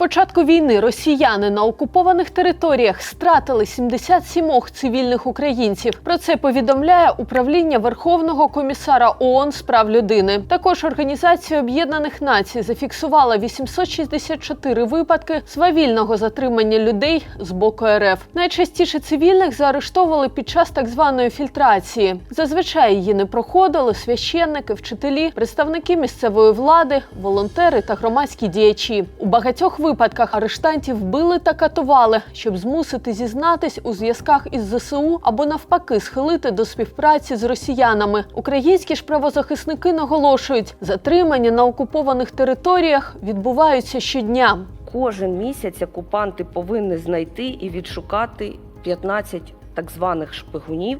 початку війни росіяни на окупованих територіях стратили 77 цивільних українців. Про це повідомляє управління Верховного комісара ООН з прав людини. Також Організація Об'єднаних Націй зафіксувала 864 випадки свавільного затримання людей з боку РФ. Найчастіше цивільних заарештовували під час так званої фільтрації. Зазвичай її не проходили священники, вчителі, представники місцевої влади, волонтери та громадські діячі. У багатьох випадках арештантів били та катували, щоб змусити зізнатись у зв'язках із ЗСУ або навпаки схилити до співпраці з росіянами. Українські ж правозахисники наголошують, затримання на окупованих територіях відбуваються щодня. Кожен місяць окупанти повинні знайти і відшукати 15 так званих шпигунів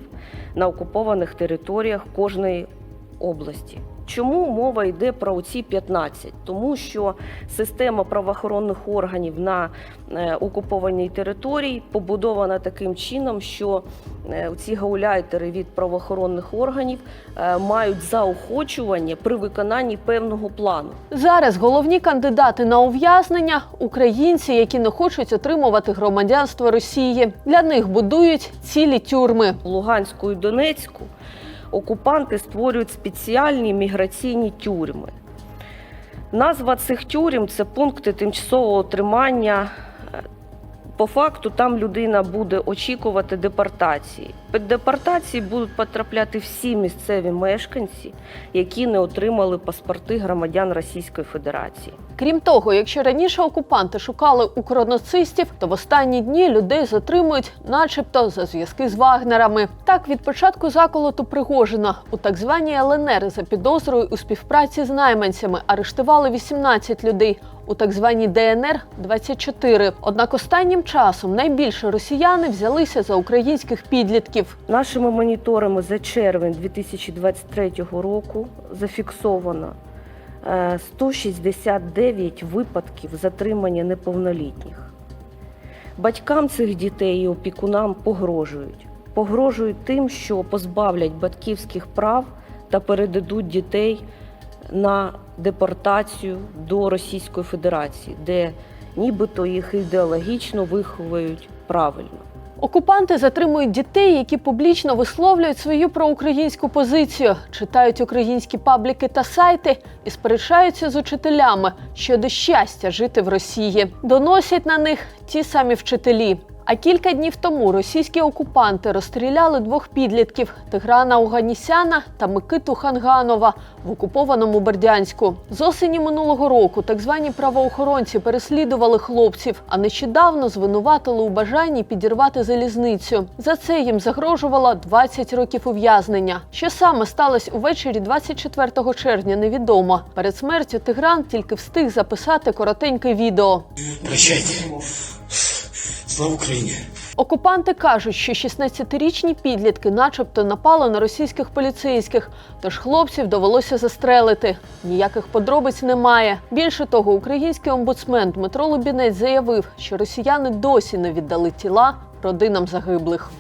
на окупованих територіях кожної області. Чому мова йде про ці 15? Тому що система правоохоронних органів на е, окупованій території побудована таким чином, що е, ці гауляйтери від правоохоронних органів е, мають заохочування при виконанні певного плану. Зараз головні кандидати на ув'язнення українці, які не хочуть отримувати громадянство Росії. Для них будують цілі тюрми. Луганську і Донецьку окупанти створюють спеціальні міграційні тюрми. Назва цих тюрем це пункти тимчасового тримання. По факту там людина буде очікувати депортації. Під депортації будуть потрапляти всі місцеві мешканці, які не отримали паспорти громадян Російської Федерації. Крім того, якщо раніше окупанти шукали укронацистів, то в останні дні людей затримують, начебто, за зв'язки з вагнерами. Так, від початку заколоту Пригожина у так званій ЛНР за підозрою у співпраці з найманцями арештували 18 людей. У так званій ДНР 24. Однак останнім часом найбільше росіяни взялися за українських підлітків. Нашими моніторами за червень 2023 року зафіксовано 169 випадків затримання неповнолітніх. Батькам цих дітей і опікунам погрожують. Погрожують тим, що позбавлять батьківських прав та передадуть дітей на депортацію до Російської Федерації, де нібито їх ідеологічно виховують правильно. Окупанти затримують дітей, які публічно висловлюють свою проукраїнську позицію, читають українські пабліки та сайти і сперечаються з учителями щодо щастя жити в Росії. Доносять на них ті самі вчителі. А кілька днів тому російські окупанти розстріляли двох підлітків Тиграна Уганісяна та Микиту Ханганова в окупованому Бердянську. З осені минулого року так звані правоохоронці переслідували хлопців, а нещодавно звинуватили у бажанні підірвати залізницю. За це їм загрожувало 20 років ув'язнення. Що саме сталося увечері 24 червня, невідомо. Перед смертю Тигран тільки встиг записати коротеньке відео. Прощайте. Слава Україні! Окупанти кажуть, що 16-річні підлітки, начебто, напали на російських поліцейських, тож хлопців довелося застрелити. Ніяких подробиць немає. Більше того, український омбудсмен Дмитро Лубінець заявив, що росіяни досі не віддали тіла родинам загиблих.